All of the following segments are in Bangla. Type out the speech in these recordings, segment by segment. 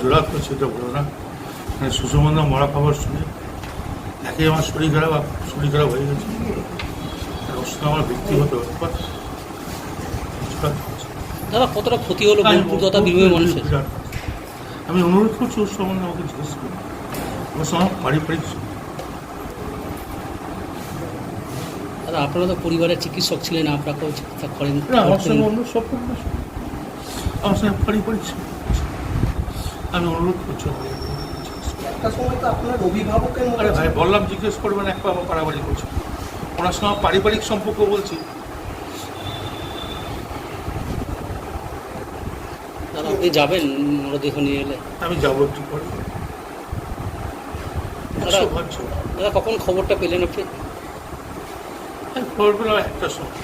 জোড়া করছে এটা বলো না মানে সুষমন্দা মরা খবর শুনে একে আমার শরীর খারাপ শরীর খারাপ হয়ে গেছে। সঙ্গে আমার ব্যক্তিগত ব্যাপার দাদা কতটা ক্ষতি হলো আমি বোলপুর তথা বীরভূমের মানুষের? আমি অনুরোধ করছি ওর সম্বন্ধে আমাকে জিজ্ঞেস করুন। ওর সঙ্গে আমার পারিবারিক দাদা আপনারা তো পরিবারের চিকিৎসক ছিলেন আপনাকেও চিকিৎসা করেন আমার সঙ্গে অন্য সব। আমার সঙ্গে পারিবারিক। আমি অনুরোধ করছি। একটা সময় তো আপনার অভিভাবকের আরে ভাই বললাম জিজ্ঞেস করবেন এক আমার পারাবারিক করছে। ওনার সঙ্গে পারিবারিক সম্পর্ক বলছি। দাদা আপনি যাবেন? মরদেহ নিয়ে এলে। আমি যাব একটু পরে। দাদা ভাবছ। দাদা কখন খবরটা পেলেন আপনি? খবর পেলাম একটা সময়।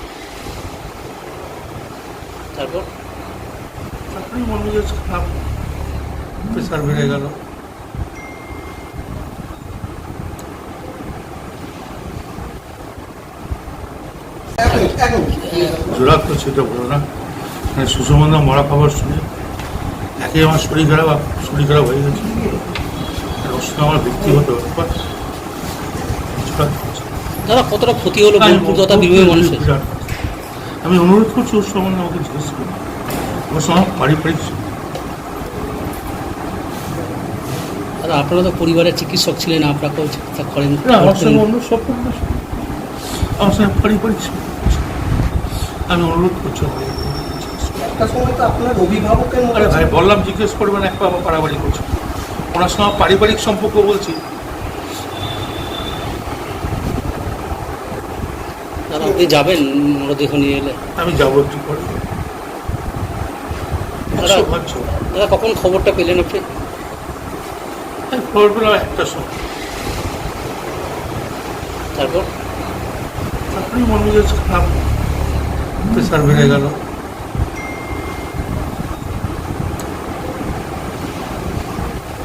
তারপর? তারপরে মন মেজাজ খারাপ। প্রেশার বেড়ে গেল। জোড়া করছে এটা বলো না। মানে সুষমন্দা মরা খবর শুনে একে আমার শরীর খারাপ শরীর খারাপ হয়ে গেছে। সঙ্গে আমার ব্যক্তিগত ব্যাপার দাদা কতটা ক্ষতি হলো তথা বীরভূমের মানুষের? আমি অনুরোধ করছি ওর সম্বন্ধে আমাকে জিজ্ঞেস করুন। ওর সঙ্গে পারিবারিক দাদা আপনারা তো পরিবারের চিকিৎসক ছিলেন আপনাকেও চিকিৎসা করেন। না আমার সঙ্গে পারিবারিক সম্পর্ক আমি অনুরোধ করছি একটা সময় তো আপনার অভিভাবকের আরে ভাই বললাম জিজ্ঞেস করবেন এক আমার পারিবারিক করছে ওনার সঙ্গে পারিবারিক সম্পর্ক বলছি। দাদা আপনি যাবেন মরদেহ নিয়ে এলে? আমি যাব একটু পরে। দাদা কখন খবরটা পেলেন আপনি? পেলাম একটা সময়। তারপর? তারপরে মন হচ্ছে খারাপ প্রেশার বেড়ে গেল।